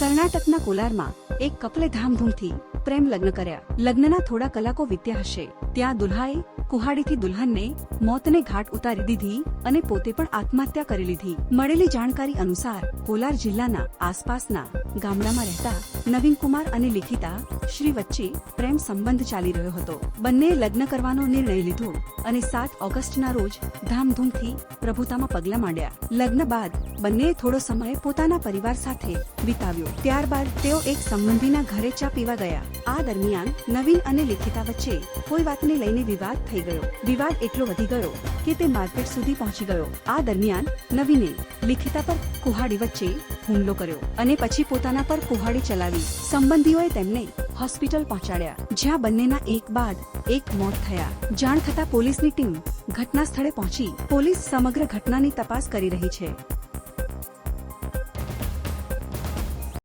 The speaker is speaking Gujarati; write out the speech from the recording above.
કર્ણાટકના કોલારમાં એક કપલે ધામધૂમથી પ્રેમ લગ્ન કર્યા. લગ્નના થોડા કલાકો વીત્યા હશે. ત્યાં દુલ્હાએ કુહાડીથી દુલ્હનને મોતને ઘાટ ઉતારી દીધી અને પોતે પણ આત્મહત્યા કરી લીધી. મળેલી જાણકારી અનુસાર કોલાર જિલ્લાના આસપાસના ગામડામાં રહેતા નવીન કુમાર અને લિખિતા શ્રી વચ્ચે પ્રેમ સંબંધ ચાલી રહ્યો હતો. બંને લગ્ન કરવાનો નિર્ણય લીધો અને સાત ઓગસ્ટના રોજ ધામધૂમથી પ્રભુતામાં પગલાં માંડ્યા. લગ્ન બાદ બંનેએ થોડો સમય પોતાના પરિવાર સાથે વિતાવ્યો. ત્યારબાદ તેઓ એક સંબંધીના ઘરે ચા પીવા ગયા. આ દરમિયાન નવીન અને લિખિતા વચ્ચે કોઈ વાતને લઈને વિવાદ થઈ ગયો. વિવાદ એટલો વધી ગયો કે તે માર્કેટ સુધી પહોંચી ગયો. આ દરમિયાન નવીને લિખિતા પર કુહાડી વચ્ચે હુમલો કર્યો અને પછી પોતાના પર કુહાડી ચલાવી. સંબંધીઓએ તેમને હોસ્પિટલ પહોંચાડ્યા, જ્યાં બંનેના એક બાદ એક મોત થયા. જાણ થતા પોલીસની ટીમ ઘટના સ્થળે પહોંચી. પોલીસ સમગ્ર ઘટનાની તપાસ કરી રહી છે.